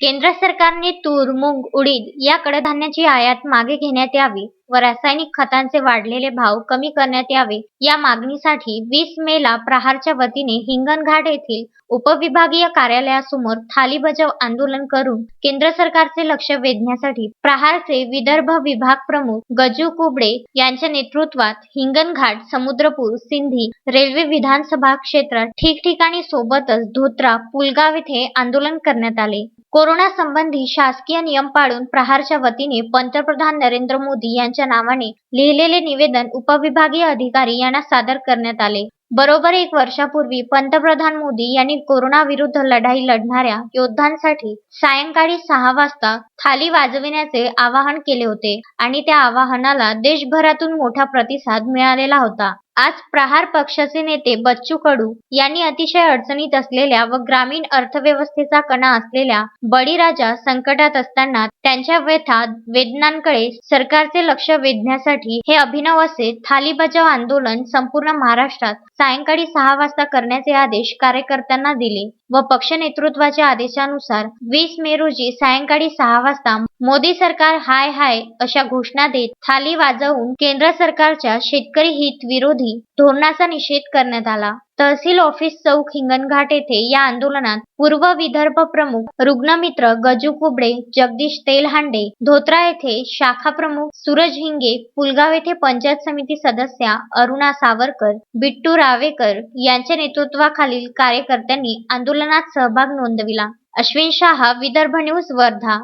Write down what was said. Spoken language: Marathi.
केंद्र सरकारने तूर, मूग, उडीद या कडधान्याची आयात मागे घेण्यात यावी. व रासायनिक खतांचे वाढलेले भाव कमी करण्यात यावे या मागणीसाठी वीस मेला प्रहारच्या वतीने हिंगणघाट येथील उपविभागीय कार्यालयासमोर थाली बजाव आंदोलन करून केंद्र सरकारचे लक्ष वेधण्यासाठी प्रहारचे विदर्भ विभाग प्रमुख गजू कुबडे यांच्या नेतृत्वात हिंगणघाट, समुद्रपूर, सिंधी रेल्वे विधानसभा क्षेत्रात ठिकठिकाणी सोबतच धोत्रा, पुलगाव येथे आंदोलन करण्यात आले. कोरोना संबंधी शासकीय नियम पाळून प्रहारच्या वतीने पंतप्रधान नरेंद्र मोदी यांच्या नावाने लिहिलेले निवेदन उपविभागीय अधिकारी यांना सादर करण्यात आले. बरोबर एक वर्षापूर्वी पंतप्रधान मोदी यांनी कोरोनाविरुद्ध लढाई लढणाऱ्या योद्धांसाठी सायंकाळी सहा वाजता थाली वाजविण्याचे आवाहन केले होते आणि त्या आवाहनाला देशभरातून मोठा प्रतिसाद मिळालेला होता. आज प्रहार पक्षाचे नेते बच्चू कडू यांनी अतिशय अडचणीत असलेल्या व ग्रामीण अर्थव्यवस्थेचा कणा असलेल्या बळीराजा संकटात असताना त्यांच्या व्यथा वेदनांकडे सरकारचे लक्ष वेधण्यासाठी हे अभिनव असे थाली बजाव आंदोलन संपूर्ण महाराष्ट्रात सायंकाळी सहा वाजता करण्याचे आदेश कार्यकर्त्यांना दिले व पक्ष नेतृत्वाच्या आदेशानुसार वीस मे रोजी सायंकाळी सहा वाजता मोदी सरकार हाय हाय अशा घोषणा देत थाली वाजवून केंद्र सरकारच्या शेतकरी हित विरोधी धोरणाचा निषेध करण्यात आला. तहसील ऑफिस चौक हिंगणघाट येथे या आंदोलनात पूर्व विदर्भ प्रमुख रुग्णमित्र गजू कुबडे, जगदीश तेलहांडे, धोत्रा येथे शाखा प्रमुख सूरज हिंगे, पुलगाव येथे पंचायत समिती सदस्या अरुणा सावरकर, बिट्टू रावेकर यांच्या नेतृत्वाखालील कार्यकर्त्यांनी आंदोलनात सहभाग नोंदविला. अश्विन शहा, विदर्भ न्यूज, वर्धा